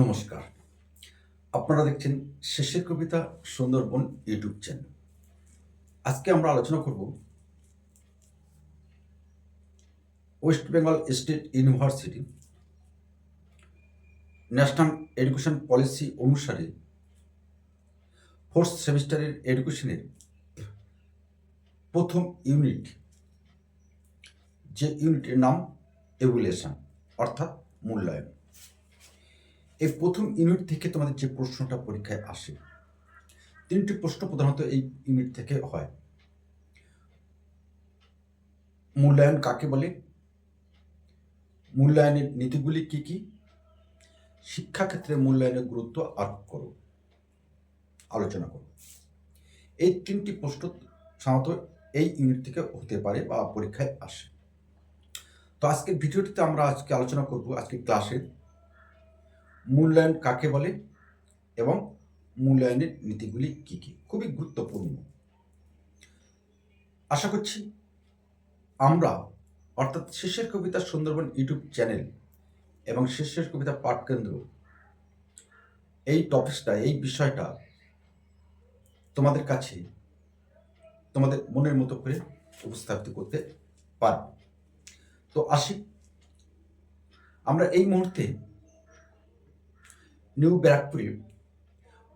নমস্কার। আপনারা দেখছেন শেষের কবিতা সুন্দরবন ইউটিউব চ্যানেল। আজকে আমরা আলোচনা করব West Bengal state university national education policy অনুসারে ফোর্থ সেমিস্টারের এডুকেশনের প্রথম ইউনিট, যে ইউনিটের নাম এভুলেশন, অর্থাৎ মূল্যায়ন। এই প্রথম ইউনিট থেকে তোমাদের যে প্রশ্নটা পরীক্ষায় আসে, তিনটি প্রশ্ন প্রধানত এই ইউনিট থেকে হয়। মূল্যায়ন কাকে বলে? মূল্যায়নের নীতিগুলি কি কি? শিক্ষাক্ষেত্রে মূল্যায়নের গুরুত্ব আরোপ করো। আলোচনা করো। এই তিনটি প্রশ্ন সাধারণত এই ইউনিট থেকে হতে পারে বা পরীক্ষায় আসে। তো আজকের ভিডিওটিতে আমরা আজকে আলোচনা করব আজকে ক্লাসে মূল্যায়ন কাকে বলে এবং মূল্যায়নের নীতিগুলি কি কি? খুবই গুরুত্বপূর্ণ। আশা করছি আমরা, অর্থাৎ শেষের কবিতা সুন্দরবন ইউটিউব চ্যানেল এবং শেষের কবিতা পাঠ কেন্দ্র, এই টপিকসটা, এই বিষয়টা তোমাদের কাছে, তোমাদের মনের মতো করে উপস্থাপিত করতে পারব। তো আসি, আমরা এই মুহূর্তে নিউ ব্যারাকপুরে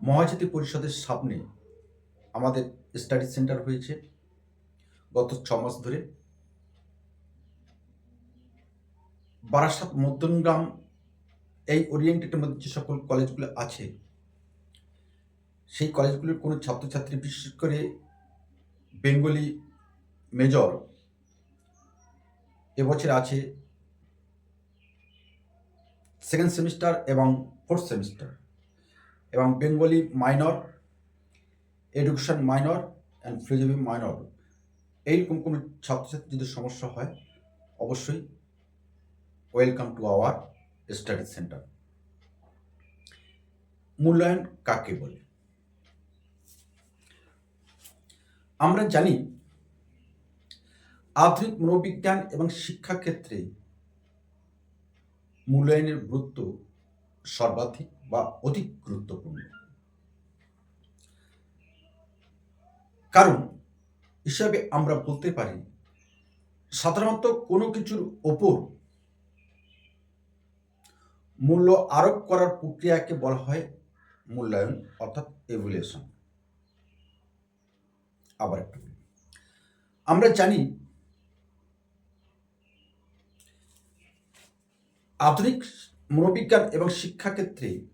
মহাজাতি পরিষদের সামনে আমাদের স্টাডি সেন্টার হয়েছে গত ছ মাস ধরে। বারাসাত মধ্যমগ্রাম, এই ওরিয়েন্টেডের মধ্যে যে সকল কলেজগুলো আছে, সেই কলেজগুলির কোনো ছাত্রছাত্রী, বিশেষ করে বেঙ্গলি মেজর, এবছর আছে সেকেন্ড সেমিস্টার এবং ফোর্থ সেমিস্টার এবং Bengali minor education minor and philosophy minor এইরকম কোনো ছাত্রছাত্রী যদি সমস্যা হয়, অবশ্যই welcome to our study centre মূল্যায়ন কাকে বলে? আমরা জানি আধুনিক মনোবিজ্ঞান এবং শিক্ষাক্ষেত্রে মূল্যায়নের গুরুত্ব সর্বাধিক বা অধিক গুরুত্বপূর্ণ। কারণ, হিসাবে আমরা বলতে পারি, সাধারণত কোনো কিছুর ওপর মূল্য আরোপ করার প্রক্রিয়াকে বলা হয় মূল্যায়ন, অর্থাৎ এভুলেশন আবার একটু আমরা জানি, আধুনিক মনোবিজ্ঞান এবং শিক্ষাক্ষেত্রে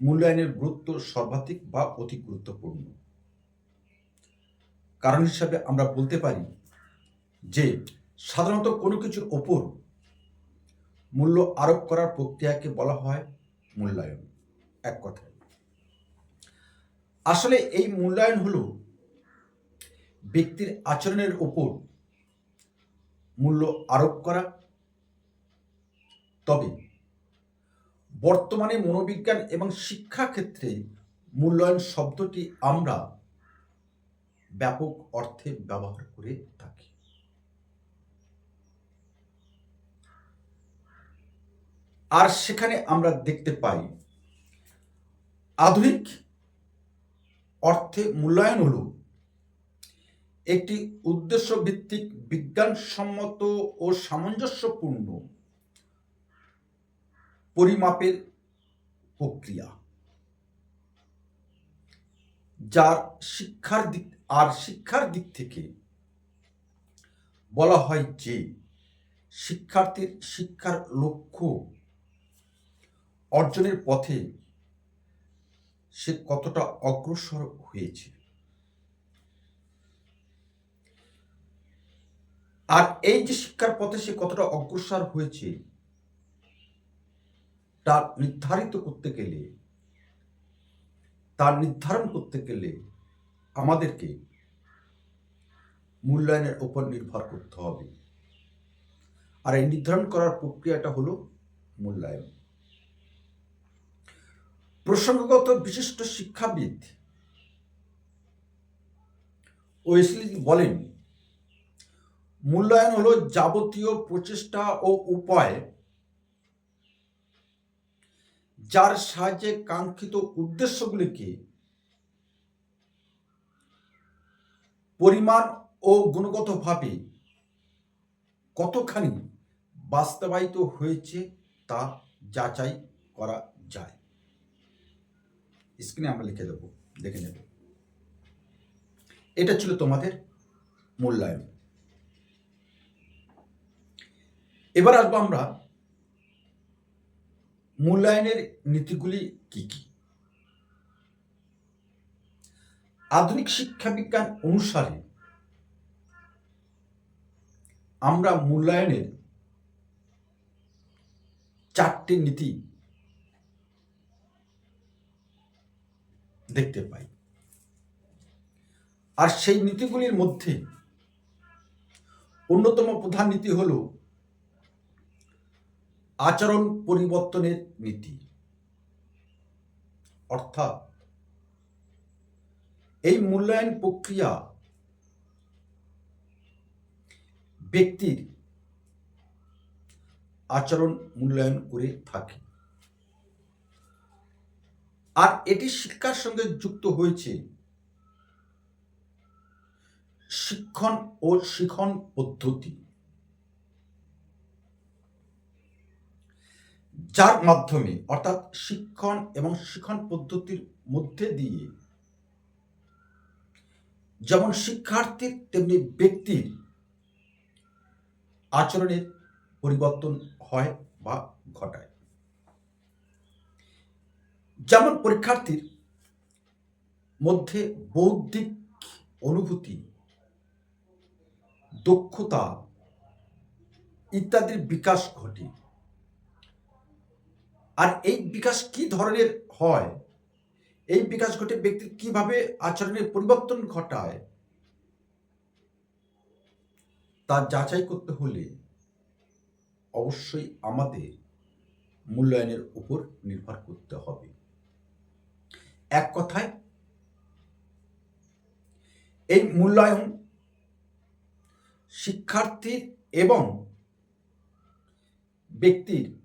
মূল্যায়নের গুরুত্ব সর্বাধিক বা অতি গুরুত্বপূর্ণ। কারণ হিসাবে আমরা বলতে পারি যে, সাধারণত কোনো কিছুর ওপর মূল্য আরোপ করার প্রক্রিয়াকে বলা হয় মূল্যায়ন। এক কথায়। আসলে এই মূল্যায়ন হলো ব্যক্তির আচরণের ওপর মূল্য আরোপ করা। তবে বর্তমানে মনোবিজ্ঞান এবং শিক্ষাক্ষেত্রে মূল্যায়ন শব্দটি আমরা ব্যাপক অর্থে ব্যবহার করে থাকি। আর সেখানে আমরা দেখতে পাই, আধুনিক অর্থে মূল্যায়ন হল একটি উদ্দেশ্য ভিত্তিক বিজ্ঞানসম্মত ও সামঞ্জস্যপূর্ণ পরিমাপের প্রক্রিয়া। যার শিক্ষার দিক, আর শিক্ষার দিক থেকে বলা হয় যে, শিক্ষার্থীর শিক্ষার লক্ষ্য অর্জনের পথে সে কতটা অগ্রসর হয়েছে। আর এই যে শিক্ষার পথে সে কতটা অগ্রসর হয়েছে তা নির্ধারিত করতে গেলে, তার নির্ধারণ করতে গেলে আমাদেরকে মূল্যায়নের উপর নির্ভর করতে হবে। আর এই নির্ধারণ করার প্রক্রিয়াটা হলো মূল্যায়ন। প্রসঙ্গগত বিশিষ্ট শিক্ষাবিদ ওয়েসলি বলেন, মূল্যায়ন হলো যাবতীয় প্রচেষ্টা ও উপায় যার সাহায্যে কাঙ্ক্ষিত উদ্দেশ্যগুলিকে পরিমাণ ও গুণগতভাবে কতখানি বাস্তবায়িত হয়েছে তা যাচাই করা যায়। স্ক্রিনে আমরা লিখে দেবো, দেখে নেব। এটা ছিল তোমাদের মূল্যায়ন। এবার আসব আমরা মূল্যায়নের নীতিগুলি কি কি? আধুনিক শিক্ষা বিজ্ঞান অনুসারে আমরা মূল্যায়নের চারটি নীতি দেখতে পাই। আর সেই নীতিগুলির মধ্যে অন্যতম প্রধান নীতি হল আচরণ পরিবর্তনের নীতি। অর্থাৎ এই মূল্যায়ন প্রক্রিয়া ব্যক্তির আচরণ মূল্যায়ন করে থাকে। আর এটি শিক্ষার সঙ্গে যুক্ত হয়েছে। শিক্ষণ ও শিখন পদ্ধতি। যার মাধ্যমে, অর্থাৎ শিক্ষণ এবং শিক্ষণ পদ্ধতির মধ্যে দিয়ে, যেমন শিক্ষার্থীর তেমনি ব্যক্তির আচরণের পরিবর্তন হয় বা ঘটায়। যেমন পরীক্ষার্থীর মধ্যে বৌদ্ধিক অনুভূতি, দক্ষতা ইত্যাদির বিকাশ ঘটে। আর এই বিকাশ কি ধরনের হয়? এই বিকাশ ঘটে ব্যক্তির কীভাবে আচরণের পরিবর্তন ঘটায়? তা যাচাই করতে হলে অবশ্যই আমাদের মূল্যায়নের উপর নির্ভর করতে হবে। এক কথায়, এই মূল্যায়ন শিক্ষার্থীর এবং ব্যক্তির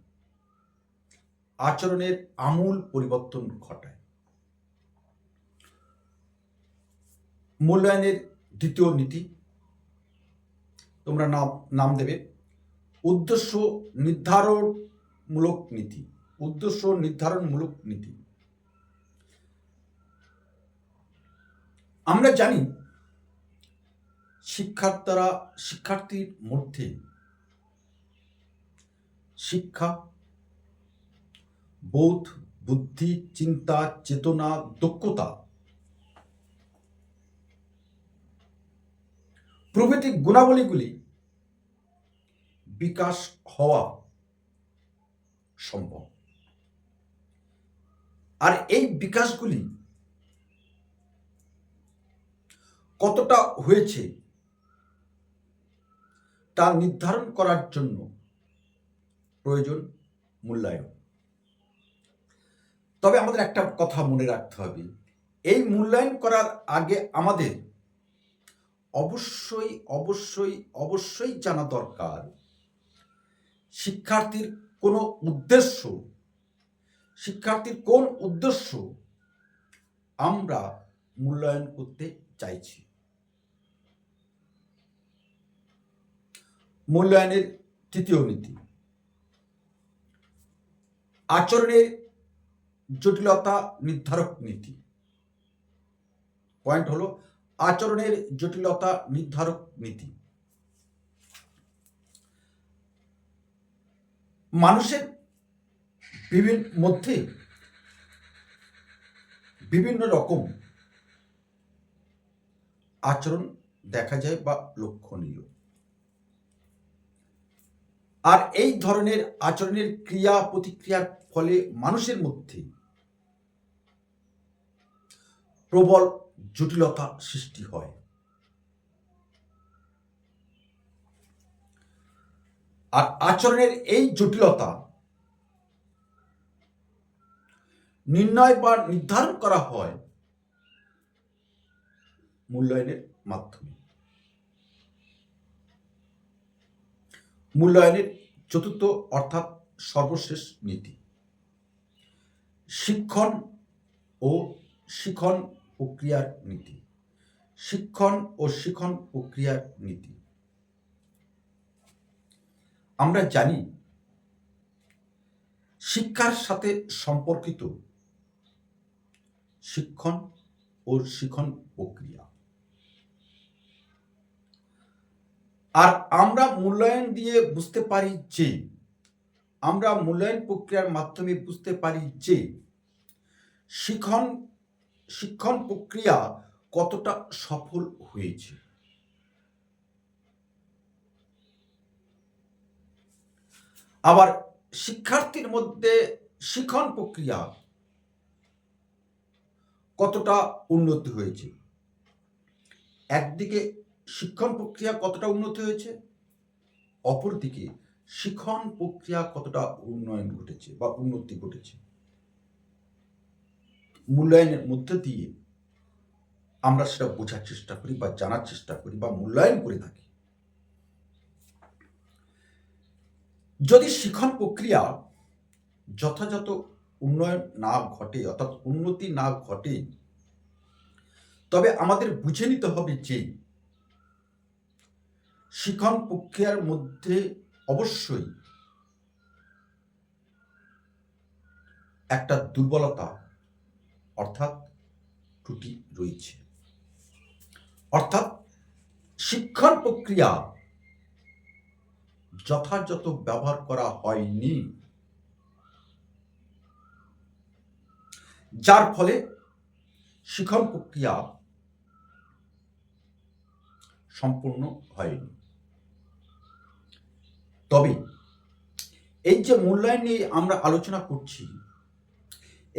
আচরণের আমূল পরিবর্তন ঘটায়। মূল্যায়নের দ্বিতীয় নীতি, তোমরা নাম নাম দেবে, উদ্দেশ্য নির্ধারণমূলক নীতি, উদ্দেশ্য নির্ধারণমূলক নীতি। আমরা জানি শিক্ষার্থীরা শিক্ষার্থীর মধ্যে শিক্ষা বোধ, বুদ্ধি, চিন্তা, চেতনা, দক্ষতা। প্রভৃতি গুণাবলীগুলি বিকাশ হওয়া সম্ভব। আর এই বিকাশগুলি কতটা হয়েছে তা নির্ধারণ করার জন্য প্রয়োজন, মূল্যায়ন। তবে আমাদের একটা কথা মনে রাখতে হবে। এই মূল্যায়ন করার আগে আমাদের অবশ্যই অবশ্যই অবশ্যই জানা দরকার, শিক্ষার্থীর কোনো উদ্দেশ্য, শিক্ষার্থীর কোন উদ্দেশ্য আমরা মূল্যায়ন করতে চাইছি। মূল্যায়নের তৃতীয় নীতি, আচরণের জটিলতা নির্ধারক নীতি। পয়েন্ট হলো আচরণের জটিলতা নির্ধারক নীতি। মানুষের বিভিন্ন মধ্যে বিভিন্ন রকম আচরণ দেখা যায় বা লক্ষণীয়। আর এই ধরনের আচরণের ক্রিয়া প্রতিক্রিয়ার ফলে মানুষের মধ্যে প্রবল জটিলতা সৃষ্টি হয়। আর আচরণের এই জটিলতা নির্ণয় বা নির্ধারণ করা হয় মূল্যায়নের মাধ্যমে। মূল্যায়নের চতুর্থ অর্থাৎ সর্বশেষ নীতি। শিক্ষণ ও শিখন প্রক্রিয়ার নীতি। শিক্ষণ ও শিখন প্রক্রিয়ার নীতি। আমরা জানি, শিক্ষার সাথে সম্পর্কিত শিক্ষণ ও শিখন প্রক্রিয়া। আর আমরা মূল্যায়ন দিয়ে বুঝতে পারি যে, আমরা মূল্যায়ন প্রক্রিয়ার মাধ্যমে বুঝতে পারি যে, শিখন শিক্ষণ প্রক্রিয়া কতটা সফল হয়েছে? আবার শিক্ষার্থীর মধ্যে শিক্ষণ প্রক্রিয়া কতটা উন্নতি হয়েছে? একদিকে শিক্ষণ প্রক্রিয়া কতটা উন্নতি হয়েছে, অপরদিকে শিখন প্রক্রিয়া কতটা উন্নয়ন ঘটেছে বা উন্নতি ঘটেছে? মূল্যায়নের মধ্যে দিয়ে আমরা সেটা বোঝার চেষ্টা করি বা জানার চেষ্টা করি বা মূল্যায়ন করে থাকি। যদি শিখন প্রক্রিয়া যথাযথ উন্নয়ন না ঘটে, অর্থাৎ উন্নতি না ঘটে, তবে আমাদের বুঝে নিতে হবে যে শিখন প্রক্রিয়ার মধ্যে অবশ্যই একটা দুর্বলতা অর্থাৎ ত্রুটি রয়েছে। অর্থাৎ শিক্ষার প্রক্রিয়া যথাযথ ব্যবহার করা হয়নি। যার ফলে শিখন প্রক্রিয়া সম্পূর্ণ হয়নি। তবে এই যে মূল্যায়ন নিয়ে আমরা আলোচনা করছি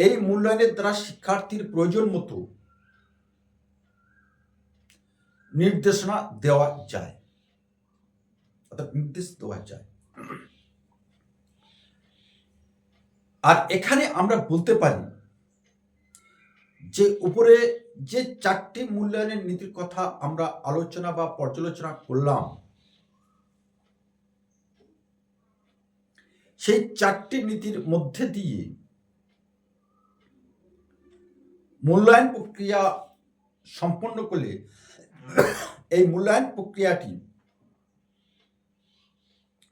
এই মূল্যায়নের দ্বারা শিক্ষার্থীর প্রয়োজন মতো নির্দেশনা দেওয়া যায়। অর্থাৎ নির্দেশ দেওয়া যায়। আর এখানে আমরা বলতে পারি যে উপরে যে চারটি মূল্যায়নের নীতির কথা আমরা আলোচনা বা পর্যালোচনা করলাম, সেই চারটি নীতির মধ্যে দিয়ে মূল্যায়ন প্রক্রিয়া সম্পন্ন করলে এই মূল্যায়ন প্রক্রিয়াটি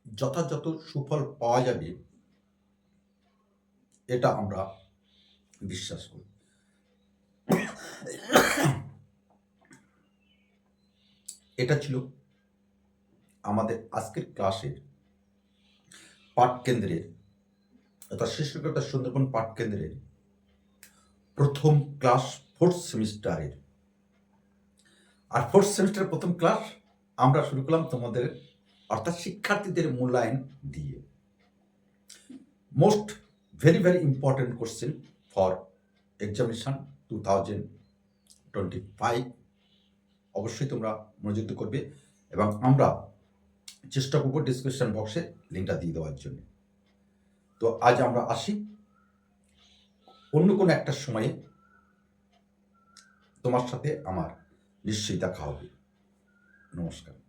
যথাযথ সুফল পাওয়া যাবে, এটা আমরা বিশ্বাস করি। এটা ছিল আমাদের আজকের ক্লাসের পাঠ কেন্দ্রের অর্থাৎ শিশুকতা সুন্দরবন পাঠ কেন্দ্রের প্রথম ক্লাস ফোর্থ সেমিস্টারের আর ফোর্থ সেমিস্টারের প্রথম ক্লাস আমরা শুরু করলাম তোমাদের, অর্থাৎ শিক্ষার্থীদের মূল্যায়ন দিয়ে। Most very very important question for examination two thousand twenty five অবশ্যই তোমরা মনোযুক্ত করবে এবং আমরা চেষ্টা করব ডিসক্রিপশন বক্সে লিঙ্কটা দিয়ে দেওয়ার জন্য। তো আজ আমরা আসি অন্য কোনো একটা সময়ে তোমার সাথে আমার নিশ্চয়ই দেখা হবে। নমস্কার।